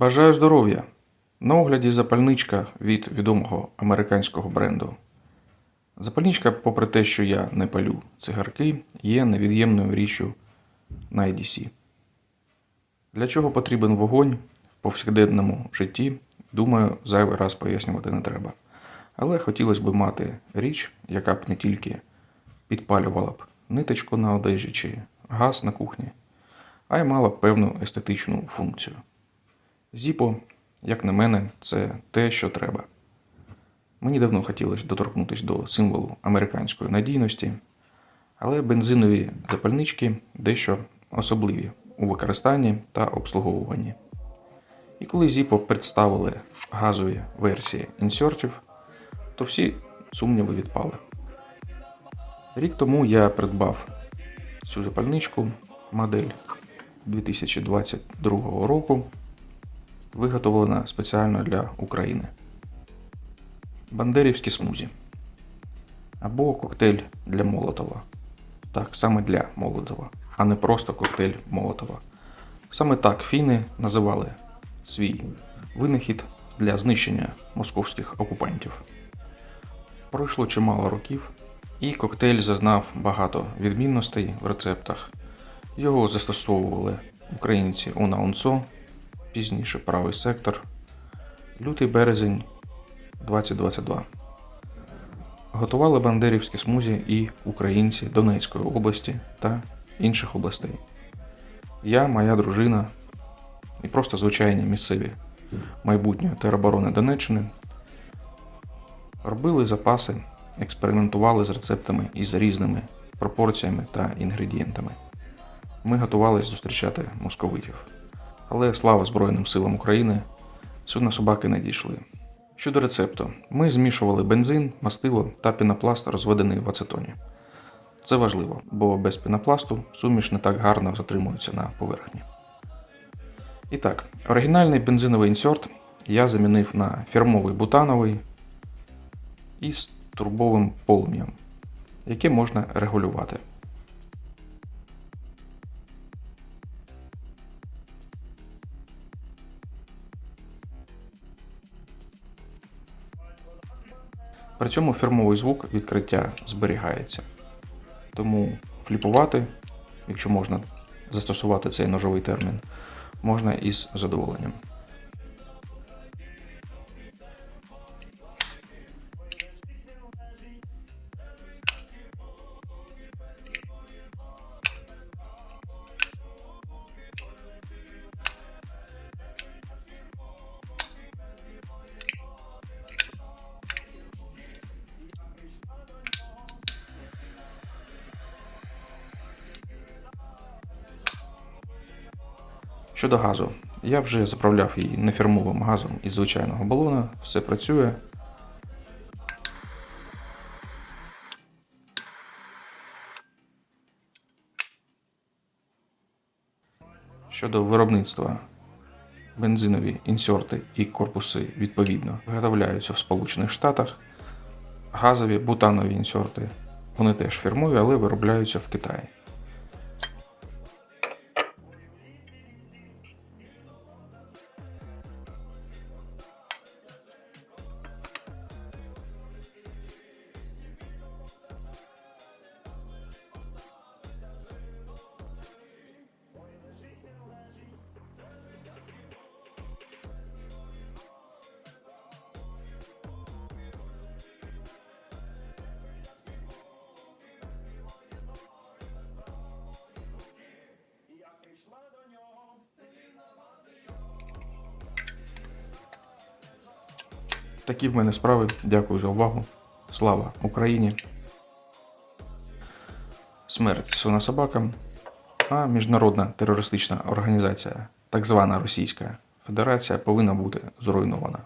Бажаю здоров'я! На огляді запальничка від відомого американського бренду. Запальничка, попри те, що я не палю цигарки, є невід'ємною річчю на IDC. Для чого потрібен вогонь в повсякденному житті, думаю, зайвий раз пояснювати не треба. Але хотілося б мати річ, яка б не тільки підпалювала б ниточку на одежі чи газ на кухні, а й мала б певну естетичну функцію. Зіпо, як на мене, це те, що треба. Мені давно хотілося доторкнутися до символу американської надійності, але бензинові запальнички дещо особливі у використанні та обслуговуванні. І коли Zippo представили газові версії інсертів, то всі сумніви відпали. Рік тому я придбав цю запальничку, модель 2022 року, виготовлена спеціально для України. Бандерівські смузі. Або коктейль для Молотова. Так, саме для Молотова, а не просто коктейль Молотова. Саме так фіни називали свій винахід для знищення московських окупантів. Пройшло чимало років, і коктейль зазнав багато відмінностей в рецептах. Його застосовували українці у Наунцо, пізніше правий сектор, лютий березень 2022. Готували бандерівські смузі і українці Донецької області та інших областей. Я, моя дружина і просто звичайні місцеві майбутньої тероборони Донеччини робили запаси, експериментували з рецептами із різними пропорціями та інгредієнтами. Ми готувалися зустрічати московитів. Але слава Збройним силам України, судна собаки не дійшли. Щодо рецепту, ми змішували бензин, мастило та пінопласт, розведений в ацетоні. Це важливо, бо без пінопласту суміш не так гарно затримується на поверхні. І так, оригінальний бензиновий інсерт я замінив на фірмовий бутановий із турбовим полум'ям, яке можна регулювати. При цьому фірмовий звук відкриття зберігається. Тому фліпувати, якщо можна застосувати цей ножовий термін, можна із задоволенням. Щодо газу, я вже заправляв її нефірмовим газом із звичайного балона, все працює. Щодо виробництва, бензинові інсерти і корпуси відповідно виготовляються в Сполучених Штатах. Газові бутанові інсерти, вони теж фірмові, але виробляються в Китаї. Такі в мене справи. Дякую за увагу. Слава Україні. Смерть свинособакам. А міжнародна терористична організація, так звана Російська Федерація, повинна бути зруйнована.